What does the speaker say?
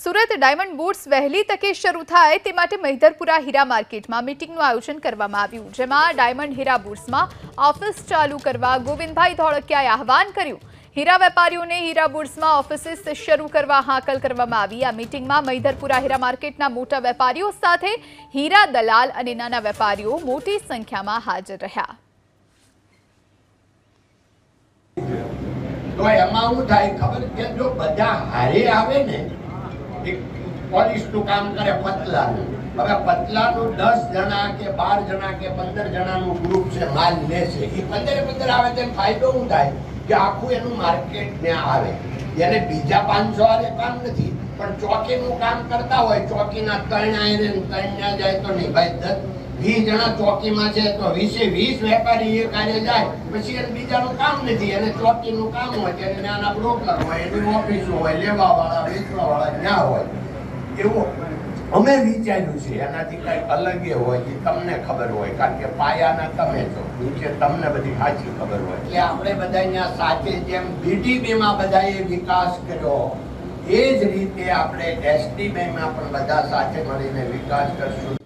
Surat diamond બુટ્સ વહેલી તકે શરૂ થાય તે માટે મહિધરપુરા હીરા માર્કેટમાં મીટિંગનું આયોજન કરવામાં આવ્યું, જેમાં ડાયમંડ હીરા બુટ્સમાં ઓફિસ ચાલુ કરવા ગોવિંદભાઈ ધોળકિયાએ આહવાન કર્યું. હીરા વેપારીઓને હીરા બુટ્સમાં ઓફિસીસ શરૂ કરવા હાકલ કરવામાં આવી. આ મીટિંગમાં મહિધરપુરા હીરા માર્કેટના મોટા વેપારીઓ સાથે હીરા દલાલ અને નાના વેપારીઓ મોટી સંખ્યામાં હાજર રહ્યા. તો એમાં શું થાય ખબર કે જો બધા હારે આવે ને પોલીસનું કામ કરે પતલાનું. હવે પતલાનું દસ જણા કે બાર જણા કે પંદર જણાનું ગ્રુપ છે, માલ લે છે. એ પંદરે પંદર આવે તેમ ફાયદો શું થાય? કે આખું એનું માર્કેટ ત્યાં આવે. એને બીજા પાંચસો વાળે કામ નથી, પણ ચોકીનું કામ કરતા હોય, ચોકીના ત્રણ આયરે ને ત્રણ ના જાય તો નહીં ભાઈ, દસ, વીસ જણા ચોકીમાં છે તો વીસે વીસ વેપારી એ કાર્ય જાય, પછી એને બીજાનું કામ નથી. એને ચોકીનું કામ હોય ત્યારે નાના બ્રોકર હોય, એની ઓફિસો હોય લેવા વાળા વેચવા વાળા ત્યાં હોય. એવું. અમે વિચાર્યું છે, એનાથી કઈ અલગ એ હોય કે તમને ખબર હોય, કારણ કે પાયાના તમે છો નીચે તમને બધી સાચી ખબર હોય. એટલે આપણે બધા અહીંયા સાથે જેમ બીટીબીમાં બધાએ વિકાસ કર્યો, એ જ રીતે આપણે એસટીબીમાં પણ બધા સાથે મળીને વિકાસ કરશું.